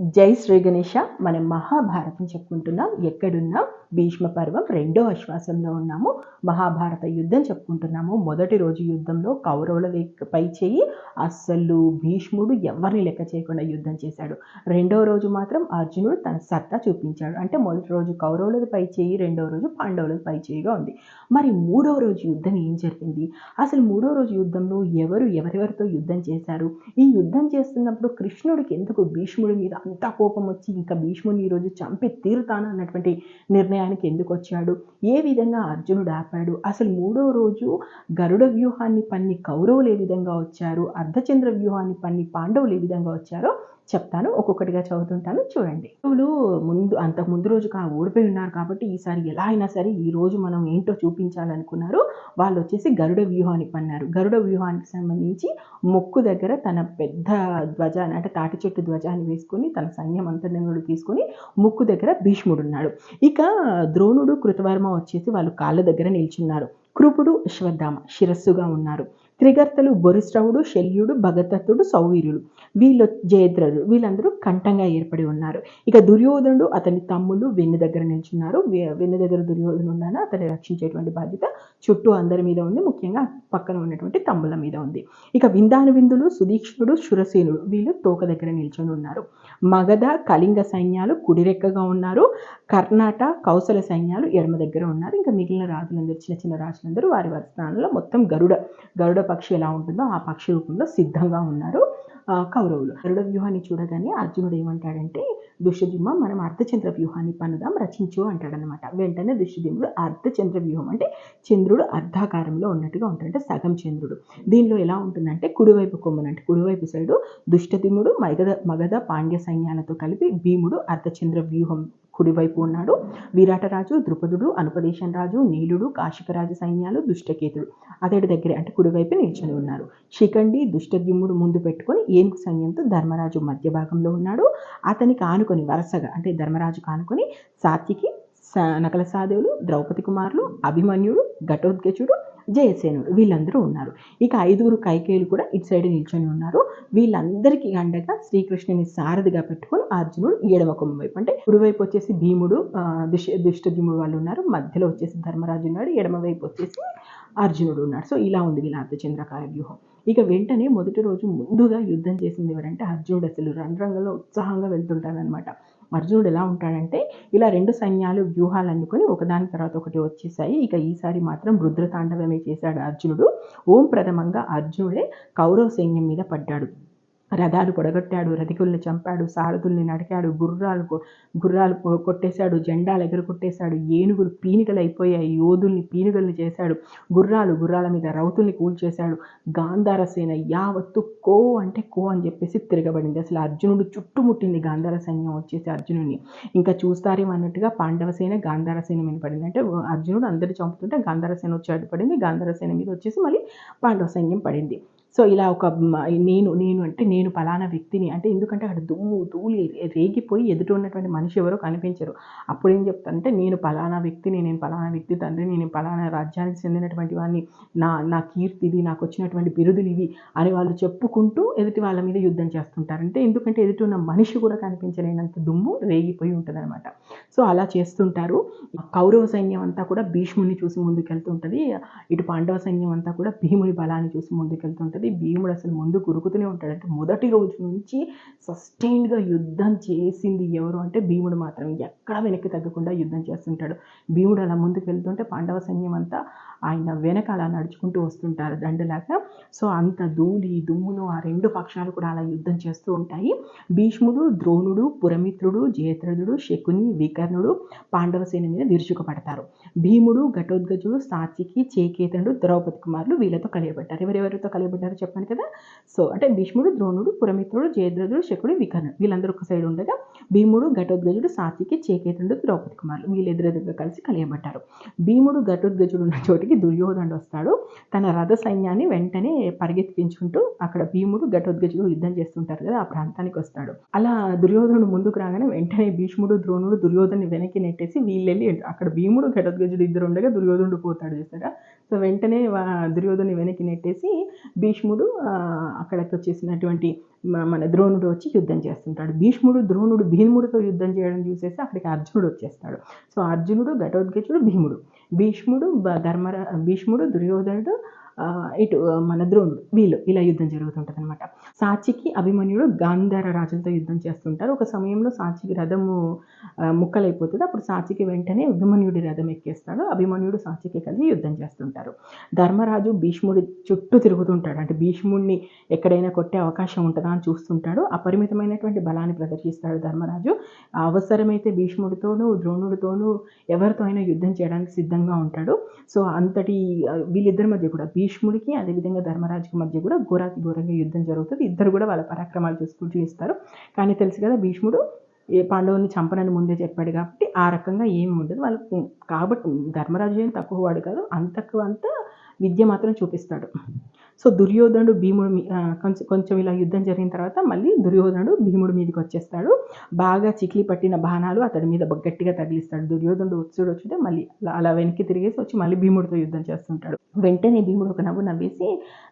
జై శ్రీ గణేష మనం మహాభారతం చెప్పుకుంటున్నాం. ఎక్కడున్నాం? భీష్మ పర్వం రెండో అశ్వాసంలో ఉన్నాము. మహాభారత యుద్ధం చెప్పుకుంటున్నాము. మొదటి రోజు యుద్ధంలో కౌరవుల పై చేయి అస్సలు భీష్ముడు ఎవరిని లెక్క చేయకుండా యుద్ధం చేశాడు. రెండో రోజు మాత్రం అర్జునుడు తన సత్తా చూపించాడు. అంటే మొదటి రోజు కౌరవులది పై చేయి రెండో రోజు పాండవులది పై చేయిగా ఉంది. మరి మూడో రోజు యుద్ధం ఏం జరిగింది? అసలు మూడో రోజు యుద్ధంలో ఎవరు ఎవరెవరితో యుద్ధం చేశారు? ఈ యుద్ధం చేస్తున్నప్పుడు కృష్ణుడికి ఎందుకు భీష్ముడి మీద అంత కోపం వచ్చి ఇంకా భీష్ముని ఈరోజు చంపి తీరుతాను అన్నటువంటి నిర్ణయానికి ఎందుకు వచ్చాడు? ఏ విధంగా అర్జునుడు ఆపాడు? అసలు మూడో రోజు గరుడ వ్యూహాన్ని పన్ని కౌరవులు ఏ విధంగా వచ్చారు? అర్ధచంద్ర వ్యూహాన్ని పన్ని పాండవులు ఏ విధంగా వచ్చారో చెప్తాను ఒక్కొక్కటిగా చదువుతుంటాను చూడండి. కౌరవులు ముందు అంతకు ముందు రోజు కా ఓడిపోయి ఉన్నారు కాబట్టి ఈసారి ఎలా అయినా సరే ఈ రోజు మనం ఏంటో చూపించాలనుకున్నారు వాళ్ళు వచ్చేసి గరుడ వ్యూహాన్ని పన్నారు. గరుడ వ్యూహానికి సంబంధించి మొక్కు దగ్గర తన పెద్ద ధ్వజాన్ని అంటే తాటి చెట్టు ధ్వజాన్ని వేసుకొని తన సైన్యం అంతర్నంలో తీసుకొని ముక్కు దగ్గర భీష్ముడు ఉన్నాడు. ఇక ద్రోణుడు కృతవర్మ వచ్చేసి వాళ్ళు కాళ్ళ దగ్గర నిల్చున్నారు. కృపుడు అశ్వత్థామ శిరస్సుగా ఉన్నారు. త్రిగర్తలు బొరిశ్రవుడు శల్యుడు భగదత్తుడు సౌవీర్యుడు వీళ్ళు జయద్రథుడు వీళ్ళందరూ కంఠంగా ఏర్పడి ఉన్నారు. ఇక దుర్యోధనుడు అతని తమ్ముళ్ళు వెన్ను దగ్గర నిల్చున్నారు. వెన్ను దగ్గర దుర్యోధను ఉన్నాను. అతన్ని రక్షించేటువంటి బాధ్యత చుట్టూ అందరి మీద ఉంది. ముఖ్యంగా పక్కన ఉన్నటువంటి తమ్ముల మీద ఉంది. ఇక విందాను విందులు సుదీక్షణుడు శురసేనుడు వీళ్ళు తోక దగ్గర నిల్చొని ఉన్నారు. మగధ కళింగ సైన్యాలు కుడిరెక్కగా ఉన్నారు. కర్ణాట కౌశల సైన్యాలు ఎడమ దగ్గర ఉన్నారు. ఇంకా మిగిలిన రాజులందరూ చిన్న చిన్న రాజులందరూ వారి వారి స్థానంలో మొత్తం గరుడ గరుడ పక్షి ఎలా ఉంటుందో ఆ పక్షి రూపంలో సిద్ధంగా ఉన్నారు ఆ, కౌరవులు. గరుడ వ్యూహాన్ని చూడగానే అర్జునుడు ఏమంటాడంటే దుష్యజిమ్మ మనం అర్ధచంద్ర వ్యూహాన్ని పన్నుదాం రచించు అంటాడనమాట వెంటనే దుష్యజిమ్ముడు అర్ధచంద్ర వ్యూహం అంటే చంద్రుడు అర్ధాకారంలో ఉన్నట్టుగా ఉంటాడు అంటే సగం చంద్రుడు. దీనిలో ఎలా ఉంటుందంటే కుడివైపు కొమ్మన అంటే కుడివైపు సైడు దుష్టదిముడు మగధ మగధ పాండ్య సైన్యాలతో కలిపి భీముడు అర్ధచంద్ర వ్యూహం కుడివైపు ఉన్నాడు. విరాటరాజు ద్రుపదుడు అనుపదేశం రాజు నీలుడు కాశికరాజు సైన్యాలు దుష్టకేతుడు. అతడి దగ్గర అంటే కుడివైపు నిల్చొని ఉన్నారు శిఖండి దుష్టద్యుమ్ముడు ముందు పెట్టుకొని ఏనుగు సైన్యంతో ధర్మరాజు మధ్య భాగంలో ఉన్నాడు. అతనికి ఆనుకొని వరుసగా అంటే ధర్మరాజు కానుకొని సాత్యకి నకల సాధువులు ద్రౌపది కుమారులు అభిమన్యుడు ఘటోద్గచుడు జయసేనుడు వీళ్ళందరూ ఉన్నారు. ఇక ఐదుగురు కైకేయులు కూడా ఇటు సైడ్ నిల్చొని ఉన్నారు. వీళ్ళందరికీ అండగా శ్రీకృష్ణుని సారథిగా పెట్టుకొని అర్జునుడు ఎడమ కొమ్మ వైపు అంటే కుడివైపు వచ్చేసి భీముడు దుష్ దుష్టద్యుముడు వాళ్ళు ఉన్నారు. మధ్యలో వచ్చేసి ధర్మరాజు ఉన్నాడు ఎడమ వైపు వచ్చేసి అర్జునుడు ఉన్నాడు. సో ఇలా ఉంది వీళ్ళ అర్ధచంద్రకాయ వ్యూహం. ఇక వెంటనే మొదటి రోజు ముందుగా యుద్ధం చేసింది ఎవరంటే అర్జునుడు. అసలు రణరంగంలో ఉత్సాహంగా వెళ్తుంటాడనమాట అర్జునుడు ఎలా ఉంటాడంటే ఇలా రెండు సైన్యాలు వ్యూహాలు అందుకొని ఒకదాని తర్వాత ఒకటి వచ్చేసాయి. ఇక ఈసారి మాత్రం రుద్రతాండవమే చేశాడు అర్జునుడు. ఓం ప్రథమంగా అర్జునుడే కౌరవ సైన్యం మీద పడ్డాడు. రథాలు పొడగొట్టాడు రథికుల్ని చంపాడు సారథుల్ని నడికాడు గుర్రాలు గుర్రాలు కొట్టేశాడు జెండాలు ఎగురు కొట్టేశాడు ఏనుగులు పీనికలు అయిపోయాయి యోధుల్ని పీనుగల్ని చేశాడు గుర్రాలు గుర్రాల మీద రౌతుల్ని కూల్చేశాడు గాంధార సేన యావత్తు కో అంటే కో అని చెప్పేసి తిరగబడింది. అసలు అర్జునుడు చుట్టుముట్టింది గాంధార సైన్యం వచ్చేసి అర్జునుడిని. ఇంకా చూస్తారేమో అన్నట్టుగా పాండవ సేన గాంధార సేన మీద పడింది. అంటే అర్జునుడు అందరు చంపుతుంటే గాంధార సేన వచ్చి అడ్డుపడింది గాంధార సేన మీద వచ్చేసి మళ్ళీ పాండవ సైన్యం పడింది. సో ఇలా ఒక నేను నేను అంటే నేను పలానా వ్యక్తిని అంటే ఎందుకంటే అక్కడ దుమ్ము ధూళి రేగిపోయి ఎదుట ఉన్నటువంటి మనిషి ఎవరో కనిపించరు. అప్పుడు ఏం చెప్తానంటే నేను పలానా వ్యక్తిని నేను పలానా వ్యక్తి తండ్రిని నేను పలానా రాజ్యానికి చెందినటువంటి వాడిని నా నా కీర్తి ఇది నాకు వచ్చినటువంటి బిరుదులు ఇవి అని వాళ్ళు చెప్పుకుంటూ ఎదుటి వాళ్ళ మీద యుద్ధం చేస్తుంటారు అంటే ఎందుకంటే ఎదుటి ఉన్న మనిషి కూడా కనిపించలేనంత దుమ్ము రేగిపోయి ఉంటుందన్నమాట. సో అలా చేస్తుంటారు. కౌరవ సైన్యం అంతా కూడా భీష్ముని చూసి ముందుకెళ్తుంటుంది ఇటు పాండవ సైన్యం అంతా కూడా భీముని బలాన్ని చూసి ముందుకెళ్తుంటుంది భీముడు అసలు ముందు కురుకుతూనే ఉంటాడు అంటే మొదటి రోజు నుంచి సస్టైన్డ్గా యుద్ధం చేసింది ఎవరు అంటే భీముడు మాత్రం ఎక్కడ వెనక్కి తగ్గకుండా యుద్ధం చేస్తుంటాడు. భీముడు అలా ముందుకు వెళ్తుంటే పాండవ సైన్యం అంతా ఆయన వెనక అలా నడుచుకుంటూ వస్తుంటారు దండలాగా. సో అంత ధూళి దుమ్మును ఆ రెండు పక్షాలు కూడా అలా యుద్ధం చేస్తూ ఉంటాయి. భీష్ముడు ద్రోణుడు పురమిత్రుడు జయద్రథుడు శకుని వికర్ణుడు పాండవ సేన మీద విరుచుకుపడతారు. భీముడు ఘటోద్గజుడు సాత్వికి చేకేతనుడు ద్రౌపది కుమారులు వీళ్ళతో కలియబడ్డారు. ఎవరెవరితో కలియబడ్డారు? చెప్పాను కదా. సో అంటే భీష్ముడు ద్రోణుడు పురమిత్రుడు జయద్రథుడు శకుడు వికర్ణుడు వీళ్ళందరూ ఒక సైడ్ ఉండగా భీముడు ఘటోద్గజుడు సాత్వికి చేకేతుడు ద్రౌపది కుమారులు దగ్గర కలిసి కలియబడ్డారు. భీముడు ఘటోద్గజుడు ఉన్న చోటికి దుర్యోధనుడు వస్తాడు. తన రథ సైన్యాన్ని వెంటనే పరిగెత్తించుకుంటూ అక్కడ భీముడు ఘటోద్గజుడు యుద్ధం చేస్తుంటారు కదా ఆ ప్రాంతానికి వస్తాడు. అలా దుర్యోధనుడు ముందుకు రాగానే వెంటనే భీష్ముడు ద్రోణుడు దుర్యోధను వెనక్కి నెట్టేసి వీళ్ళెళ్ళి అక్కడ భీముడు ఘటోద్గజుడు ఇద్దరు ఉండగా దుర్యోధనుడు పోతాడు చూసారా? సో వెంటనే వా- దుర్యోధను వెనక్కి నెట్టేసి భీష్ముడు అక్కడికి వచ్చేసినటువంటి మన ద్రోణుడు వచ్చి యుద్ధం చేస్తుంటాడు. భీష్ముడు ద్రోణుడు భీముడితో యుద్ధం చేయడం చూసేసి అక్కడికి అర్జునుడు వచ్చేస్తాడు. సో అర్జునుడు ఘటోద్గజుడు భీముడు భీష్ముడు బ- ధర్మరా భీష్ముడు దుర్యోధనుడు ఇటు మన ద్రోణుడు వీళ్ళు ఇలా యుద్ధం జరుగుతుంటుంది అనమాట సాచికి అభిమన్యుడు గాంధార రాజులతో యుద్ధం చేస్తుంటారు. ఒక సమయంలో సాచికి రథము ముక్కలైపోతుంది. అప్పుడు సాచికి వెంటనే అభిమన్యుడి రథం ఎక్కేస్తాడు. అభిమన్యుడు సాచికి కలిసి యుద్ధం చేస్తుంటారు. ధర్మరాజు భీష్ముడి చుట్టూ తిరుగుతుంటాడు. అంటే భీష్ముడిని ఎక్కడైనా కొట్టే అవకాశం ఉంటుందా అని చూస్తుంటాడు. అపరిమితమైనటువంటి బలాన్ని ప్రదర్శిస్తాడు ధర్మరాజు. అవసరమైతే భీష్ముడితోనూ ద్రోణుడితోనూ ఎవరితో అయినా యుద్ధం చేయడానికి సిద్ధంగా ఉంటాడు. సో అంతటి వీళ్ళిద్దరి మధ్య కూడా భీష్ముడికి అదేవిధంగా ధర్మరాజుకి మధ్య కూడా ఘోరాకి ఘోరంగా యుద్ధం జరుగుతుంది. ఇద్దరు కూడా వాళ్ళ పరాక్రమాలు చూసుకుంటూ ఇస్తారు కానీ తెలుసు కదా భీష్ముడు ఏ పాండవుని చంపనని ముందే చెప్పాడు కాబట్టి ఆ రకంగా ఏమి ఉండదు. వాళ్ళకు కాబట్టి ధర్మరాజు ఏం తక్కువ వాడు కాదు. అంతకు అంత విద్య మాత్రం చూపిస్తాడు. సో దుర్యోధనుడు భీముడు మీ- కొంచెం కొంచెం ఇలా యుద్ధం జరిగిన తర్వాత మళ్ళీ దుర్యోధనుడు భీముడి మీదకి వచ్చేస్తాడు. బాగా చిక్లి పట్టిన బాణాలు అతడి మీద గట్టిగా తగిలిస్తాడు. దుర్యోధనుడు వచ్చుడు వచ్చితే మళ్ళీ అలా అలా వెనక్కి తిరిగేసి వచ్చి మళ్ళీ భీముడితో యుద్ధం చేస్తుంటాడు. వెంటనే భీముడు ఒక నవ్వు నవ్వేసి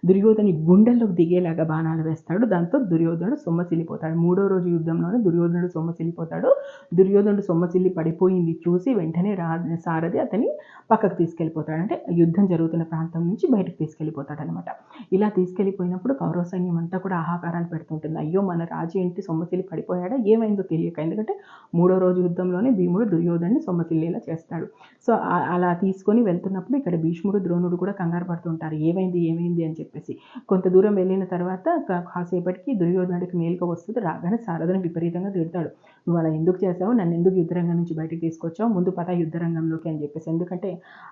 దుర్యోధని గుండెల్లోకి దిగేలాగా బాణాలు వేస్తాడు. దాంతో దుర్యోధనుడు సొమ్మసిల్లిపోతాడు మూడో రోజు యుద్ధంలోనే దుర్యోధనుడు సొమ్మసిల్లిపోతాడు దుర్యోధనుడు సొమ్మసిల్లి పడిపోయింది చూసి వెంటనే రా సారథి అతని పక్కకు తీసుకెళ్ళిపోతాడు. అంటే యుద్ధం జరుగుతున్న ప్రాంతం నుంచి బయటకు తీసుకెళ్ళిపోతాడు అనమాట ఇలా తీసుకెళ్ళిపోయినప్పుడు కౌరవ సైన్యం అంతా కూడా ఆహాకారాలు పెడుతుంటుంది. అయ్యో మన రాజు ఏంటి? సొమ్మసిల్లి పడిపోయాడా? ఏమైందో తెలియక. ఎందుకంటే మూడో రోజు యుద్ధంలోనే భీముడు దుర్యోధన్ని సొమ్మసిల్లేలా చేస్తాడు. సో అలా తీసుకొని వెళ్తున్నప్పుడు ఇక్కడ భీష్ముడు ద్రోణుడు కూడా కంగారు పడుతుంటారు ఏమైంది? ఏమైంది? అని చెప్పేసి. కొంత దూరం వెళ్ళిన తర్వాత కాసేపటికి దుర్యోధనుడికి మేలుక వస్తుంది. రాగానే సారథిని విపరీతంగా తిడతాడు. నువ్వు అలా ఎందుకు చేసావు నన్ను ఎందుకు యుద్ధరంగం నుంచి బయటకు తీసుకొచ్చావు? ముందు పద యుద్ధరంగంలోకి అని చెప్పేసి. ఎందుకంటే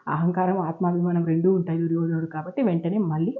అహంకారం ఆత్మాభిమానం రెండూ ఉంటాయి దుర్యోధనుడు కాబట్టి వెంటనే మళ్ళీ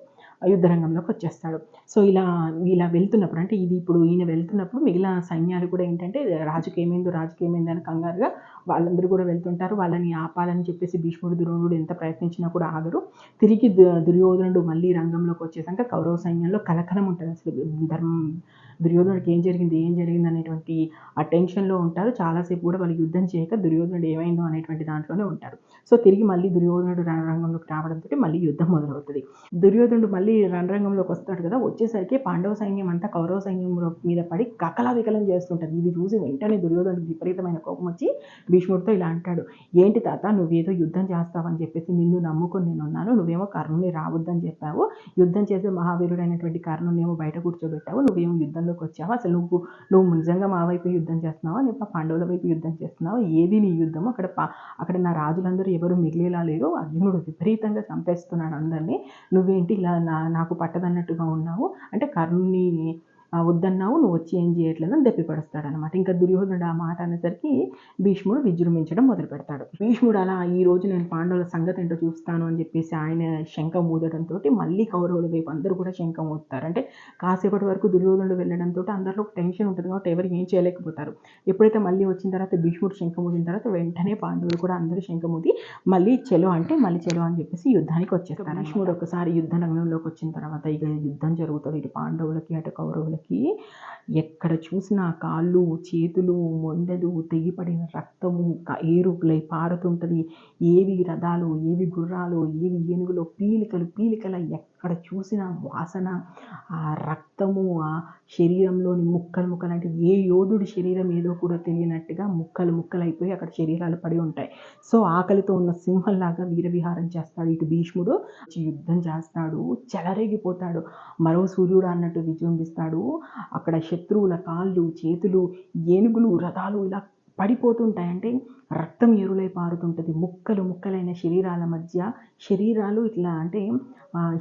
యుద్ధరంగంలోకి వచ్చేస్తాడు. సో ఇలా ఇలా వెళ్తున్నప్పుడు అంటే ఇది ఇప్పుడు ఈయన వెళ్తున్నప్పుడు మిగిలిన సైన్యాలు కూడా ఏంటంటే రాజుకి ఏమైందో రాజుకి ఏమైంది అని కంగారుగా వాళ్ళందరూ కూడా వెళ్తుంటారు. వాళ్ళని ఆపాలని చెప్పేసి భీష్ముడు ద్రోణుడు ఎంత ప్రయత్నించినా కూడా ఆగరు. తిరిగి దు- దుర్యోధనుడు మళ్ళీ రంగంలోకి వచ్చేసాక కౌరవ సైన్యంలో కలకలం ఉంటుంది. అసలు ధర్మం దుర్యోధనుడికి ఏం జరిగింది ఏం జరిగింది అనేటువంటి ఆ టెన్షన్లో ఉంటారు. చాలాసేపు కూడా వాళ్ళు యుద్ధం చేయక దుర్యోధనుడు ఏమైందో అనేటువంటి దాంట్లోనే ఉంటారు. సో తిరిగి మళ్ళీ దుర్యోధనుడు రణరంగంలోకి రావడంతో మళ్ళీ యుద్ధం మొదలవుతుంది. దుర్యోధనుడు మళ్ళీ రణరంగంలోకి వస్తాడు కదా వచ్చేసరికి పాండవ సైన్యం అంతా కౌరవ సైన్యం మీద పడి కకలా వికలం చేస్తుంటుంది. ఇది చూసి వెంటనే దుర్యోధనుడికి విపరీతమైన కోపం వచ్చి భీష్ముడితో ఇలా అంటాడు ఏంటి తాత నువ్వేదో యుద్ధం చేస్తావని చెప్పేసి నిన్ను నమ్ముకొని నేను ఉన్నాను. నువ్వేమో కర్ణుని రావద్దని చెప్పావు. యుద్ధం చేసే మహావీరుడైనటువంటి కర్ణుని ఏమో బయట కూర్చోబెట్టావు. నువ్వేమో యుద్ధం యుద్ధంలోకి వచ్చావా? అసలు నువ్వు నువ్వు నిజంగా మా వైపు యుద్ధం చేస్తున్నావా? లేకపోతే పాండవుల వైపు యుద్ధం చేస్తున్నావా? ఏది నీ యుద్ధం అక్కడ అక్కడ నా రాజులందరూ ఎవరు మిగిలేలా లేరు? అర్జునుడు విపరీతంగా చంపేస్తున్నాడు అందరినీ. నువ్వేంటి ఇలా నా నాకు పట్టదన్నట్టుగా ఉన్నావు? అంటే కర్ణుని వద్దన్నావు నువ్వు వచ్చి ఏం చేయట్లేదు అని దెప్పిపడుస్తాడు అనమాట ఇంకా దుర్యోధనుడు ఆ మాట అనేసరికి భీష్ముడు విజృంభించడం మొదలు పెడతాడు. భీష్ముడు అలా ఈ రోజు నేను పాండవుల సంగతి ఏంటో చూస్తాను అని చెప్పేసి ఆయన శంఖం ఊదడంతో మళ్ళీ కౌరవుల వైపు అందరూ కూడా శంఖం ఊదుతారు. అంటే కాసేపటి వరకు దుర్యోధనుడు వెళ్ళడంతో అందరిలో ఒక టెన్షన్ ఉంటుంది కాబట్టి ఎవరు ఏం చేయలేకపోతారు. ఎప్పుడైతే మళ్ళీ వచ్చిన తర్వాత భీష్ముడు శంఖం ఊదిన తర్వాత వెంటనే పాండవులు కూడా అందరూ శంఖం ఊది మళ్ళీ చెలో అంటే మళ్ళీ చెలో అని చెప్పేసి యుద్ధానికి వచ్చేస్తారు. భీష్ముడు. ఒకసారి యుద్ధ రంగంలోకి వచ్చిన తర్వాత ఇక యుద్ధం జరుగుతుంది. ఇటు పాండవులకి అటు కౌరవులకి. ఎక్కడ చూసినా కాళ్ళు చేతులు మొండెలు తెగిపడిన రక్తము ఏరుపులై పారుతుంటుంది. ఏవి రథాలు ఏవి గుర్రాలు ఏవి ఏనుగులో పీలికలు పీలికల ఎక్కడ చూసిన వాసన ఆ రక్తము ఆ శరీరంలోని ముక్కలు ముక్కలు అంటే ఏ యోధుడి శరీరం ఏదో కూడా తెలియనట్టుగా ముక్కలు ముక్కలు అయిపోయి అక్కడ శరీరాలు పడి ఉంటాయి. సో ఆకలితో ఉన్న సింహంలాగా వీరవిహారం చేస్తాడు ఇటు భీష్ముడు. యుద్ధం చేస్తాడు చెలరేగిపోతాడు. మరో సూర్యుడు అన్నట్టు విజృంభిస్తాడు. అక్కడ శత్రువుల కాళ్ళు చేతులు ఏనుగులు రథాలు ఇలా పడిపోతుంటాయి అంటే రక్తం ఎరులై పారుతుంటుంది. ముక్కలు ముక్కలైన శరీరాల మధ్య శరీరాలు ఇట్లా అంటే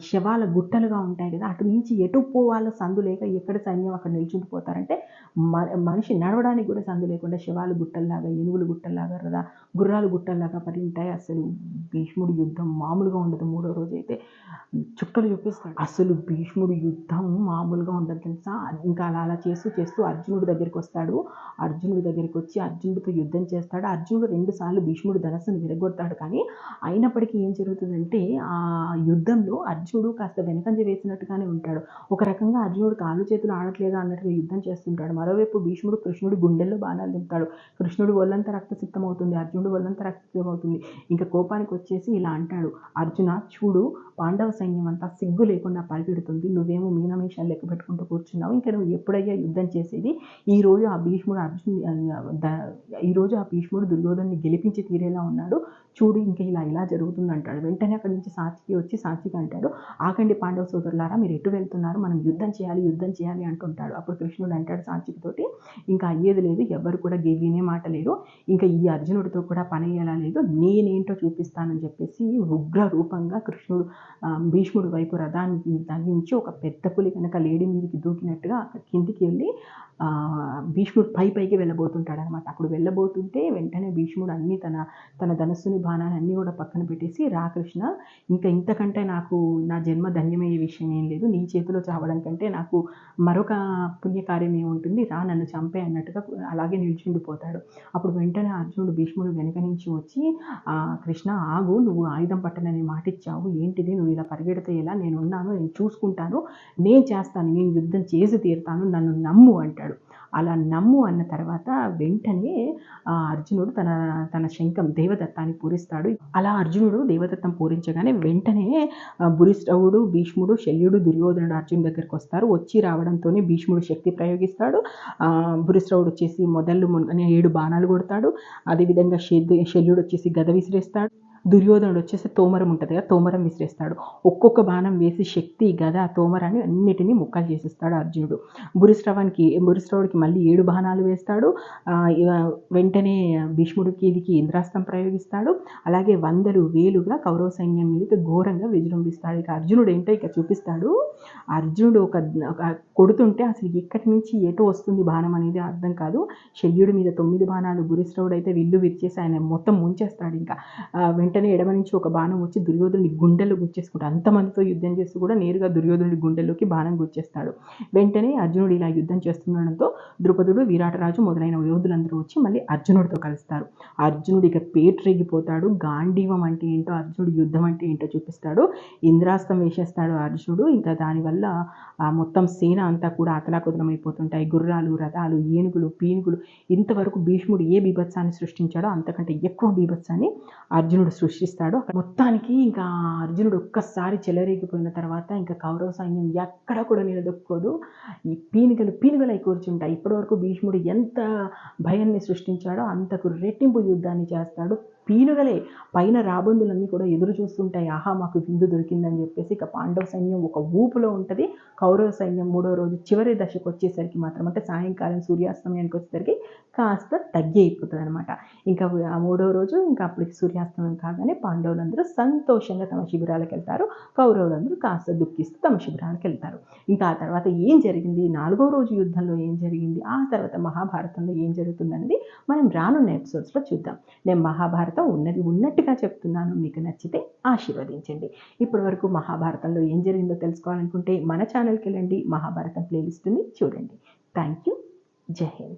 శవాల గుట్టలుగా ఉంటాయి కదా అటు నుంచి ఎటు పోవాలో సందు లేక ఎక్కడ సైన్యం అక్కడ నిల్చుండిపోతారంటే మ- మనిషి నడవడానికి కూడా సందు లేకుండా శవాలు గుట్టల్లాగా ఎనుగులు గుట్టల్లాగా కదా గుర్రాలు గుట్టల్లాగా పడి ఉంటాయి అసలు భీష్ముడి యుద్ధం మామూలుగా ఉండదు. మూడో రోజు అయితే చుక్కలు చూపిస్తాడు. అసలు భీష్ముడి యుద్ధం మామూలుగా ఉండదు తెలుసా? ఇంకా అలా అలా చేస్తూ చేస్తూ అర్జునుడి దగ్గరికి వస్తాడు. అర్జునుడి దగ్గరికి వచ్చి అర్జునుడితో యుద్ధం చేస్తాడు. అర్జునుడు రెండుసార్లు భీష్ముడు ధనస్సును విరగొడతాడు. కానీ అయినప్పటికీ ఏం జరుగుతుందంటే ఆ యుద్ధంలో అర్జునుడు కాస్త వెనకంజ వేసినట్టుగానే ఉంటాడు. ఒక రకంగా అర్జునుడు కాళ్ళు చేతులు ఆడట్లేదు అన్నట్టుగా యుద్ధం చేస్తుంటాడు. మరోవైపు భీష్ముడు కృష్ణుడు గుండెల్లో బాణాలు దింపుతాడు. కృష్ణుడు ఒళ్ళంతా రక్తసిక్తం అవుతుంది అర్జునుడు ఒళ్ళంతా రక్తసిక్తం అవుతుంది ఇంకా కోపానికి వచ్చేసి ఇలా అంటాడు. అర్జున చూడు పాండవ సైన్యం అంతా సిగ్గు లేకుండా పరిగెడుతుంది. నువ్వేమో మీనమేషాలు లెక్క పెట్టుకుంటూ కూర్చున్నావు. ఇంకా నువ్వు ఎప్పుడయ్యా యుద్ధం చేసేది? ఈ రోజు ఆ భీష్ముడు అర్జున్ ఈరోజు ఆ భీష్ముడు దుర్యోధన్ని గెలిపించి తీరేలా ఉన్నాడు. చూడు ఇంకా ఇలా ఇలా జరుగుతుంది అంటాడు వెంటనే అక్కడి నుంచి సాత్వికి వచ్చి సాత్వికి అంటాడు. ఆకండి పాండవ సోదరులారా మీరు ఎటు వెళ్తున్నారు? మనం యుద్ధం చేయాలి యుద్ధం చేయాలి అంటుంటాడు. అప్పుడు కృష్ణుడు అంటాడు సాచికితోటి ఇంకా అయ్యేది లేదు ఎవరు కూడా గెలినే మాట లేదు. ఇంకా ఈ అర్జునుడితో కూడా పని అయ్యేలా లేదు? నేనేంటో చూపిస్తానని చెప్పేసి ఉగ్ర రూపంగా కృష్ణుడు భీష్ముడి వైపు రథాన్ని తగ్గించి ఒక పెద్ద పులి కనుక లేడీ మీదకి దూకినట్టుగా అక్కడ కిందికి వెళ్ళి భీష్ముడు పై పైకి వెళ్ళబోతుంటాడు అనమాట అప్పుడు వెళ్ళబోతుంటే వెంటనే భీష్ముడు అన్నీ తన తన ధనస్సుని బాణాలు అన్నీ కూడా పక్కన పెట్టేసి రా కృష్ణ ఇంకా ఇంతకంటే నాకు నా జన్మ ధన్యమయ్యే విషయం ఏం లేదు. నీ చేతిలో చావడం కంటే నాకు మరొక పుణ్యకార్యం ఏముంటుంది రా నన్ను చంపే అన్నట్టుగా అలాగే నిల్చుండిపోతాడు అప్పుడు వెంటనే అర్జునుడు భీష్ముడు వెనక నుంచి వచ్చి కృష్ణ ఆగు నువ్వు ఆయుధం పట్టనని మాట ఇచ్చావు ఏంటిది? నువ్వు ఇలా పరిగెడితే ఎలా? నేను ఉన్నాను నేను చూసుకుంటాను నేను చేస్తాను నేను యుద్ధం చేసి తీరుతాను నన్ను నమ్ము అంటాడు. అలా నమ్ము అన్న తర్వాత వెంటనే అర్జునుడు తన తన శంఖం దేవదత్తాన్ని పూరిస్తాడు. అలా అర్జునుడు దేవదత్తం పూరించగానే వెంటనే బురిశ్రవుడు భీష్ముడు శల్యుడు దుర్యోధనుడు అర్జున్ దగ్గరికి వస్తారు. వచ్చి రావడంతోనే భీష్ముడు శక్తి ప్రయోగిస్తాడు. బురిశ్రవుడు వచ్చేసి మొదళ్ళు ఏడు బాణాలు కొడతాడు. అదేవిధంగా శల్యుడు వచ్చేసి గద విసిరేస్తాడు. దుర్యోధనుడు వచ్చేసి తోమరం ఉంటుంది కదా తోమరం విసిరేస్తాడు. ఒక్కొక్క బాణం వేసి శక్తి గద తోమరాన్ని అన్నిటినీ ముక్కలు చేసేస్తాడు అర్జునుడు. బురిశ్రవానికి బురిశ్రవుడికి మళ్ళీ ఏడు బాణాలు వేస్తాడు. వెంటనే భీష్ముడికి ఇదికి ఇంద్రాస్తం ప్రయోగిస్తాడు. అలాగే వందలు వేలుగా కౌరవ సైన్యం మీదకి ఘోరంగా విజృంభిస్తాడు. ఇక అర్జునుడు ఏంటో ఇక చూపిస్తాడు. అర్జునుడు ఒక కొడుతుంటే అసలు ఎక్కడి నుంచి ఎటు వస్తుంది బాణం అనేది అర్థం కాదు. శల్యుడి మీద తొమ్మిది బాణాలు గురిశ్రవుడు అయితే విల్లు విరిచేసి ఆయన మొత్తం ముంచేస్తాడు ఇంకా. వెంట వెంటనే ఎడమ నుంచి ఒక బాణం వచ్చి దుర్యోధుని గుండెలు గుచ్చేసుకుంటాడు. అంతమందితో యుద్ధం చేస్తూ కూడా నేరుగా దుర్యోధనుడి గుండెల్లోకి బాణం గుచ్చేస్తాడు. వెంటనే అర్జునుడు ఇలా యుద్ధం చేస్తుండడంతో ద్రుపదుడు విరాటరాజు మొదలైన యోధులందరూ వచ్చి మళ్ళీ అర్జునుడితో కలుస్తారు. అర్జునుడు ఇక పేట్రేగిపోతాడు. గాంధీవం అంటే ఏంటో అర్జునుడు యుద్ధం అంటే ఏంటో చూపిస్తాడు. ఇంద్రాస్తం వేసేస్తాడు అర్జునుడు. ఇంకా దానివల్ల ఆ మొత్తం సేన అంతా కూడా అతలాకుతలమైపోతుంటాయి గుర్రాలు రథాలు ఏనుగులు పీనుగులు. ఇంతవరకు భీష్ముడు ఏ బీభత్సాన్ని సృష్టించాడో అంతకంటే ఎక్కువ బీభత్సాన్ని అర్జునుడు సృష్టిస్తాడు మొత్తానికి ఇంకా అర్జునుడు ఒక్కసారి చెలరేగిపోయిన తర్వాత ఇంకా కౌరవ సైన్యం ఎక్కడ కూడా నిలదొక్కోదు. ఈ పీనుకలు పీనుగలై కూర్చుంటాయి. ఇప్పటివరకు భీష్ముడు ఎంత భయాన్ని సృష్టించాడో అంతకు రెట్టింపు యుద్ధాన్ని చేస్తాడు. పీనుగలే. పైన రాబందులన్నీ కూడా ఎదురు చూస్తుంటాయి. ఆహా మాకు విందు దొరికిందని చెప్పేసి ఇక పాండవ సైన్యం ఒక ఊపులో ఉంటుంది. కౌరవ సైన్యం మూడో రోజు చివరి దశకు వచ్చేసరికి మాత్రం అంటే సాయంకాలం సూర్యాస్తమయానికి వచ్చేసరికి కాస్త తగ్గి అయిపోతుంది అనమాట ఇంకా ఆ మూడో రోజు ఇంకా అప్పటికి సూర్యాస్తమయం కాగానే పాండవులందరూ సంతోషంగా తమ శిబిరాలకు వెళ్తారు. కౌరవులందరూ కాస్త దుఃఖిస్తూ తమ శిబిరాలకు వెళ్తారు. ఇంకా ఆ తర్వాత ఏం జరిగింది? నాలుగో రోజు యుద్ధంలో ఏం జరిగింది? ఆ తర్వాత మహాభారతంలో ఏం జరుగుతుందనేది మనం రానున్న ఎపిసోడ్స్లో చూద్దాం. నేను మహాభారతం ఉన్నది ఉన్నట్టుగా చెప్తున్నాను. మీకు నచ్చితే ఆశీర్వదించండి. ఇప్పటి వరకు మహాభారతంలో ఏం జరిగిందో తెలుసుకోవాలనుకుంటే మన ఛానల్కి వెళ్ళండి. మహాభారతం ప్లేలిస్ట్ని చూడండి. Thank you. జై హింద్.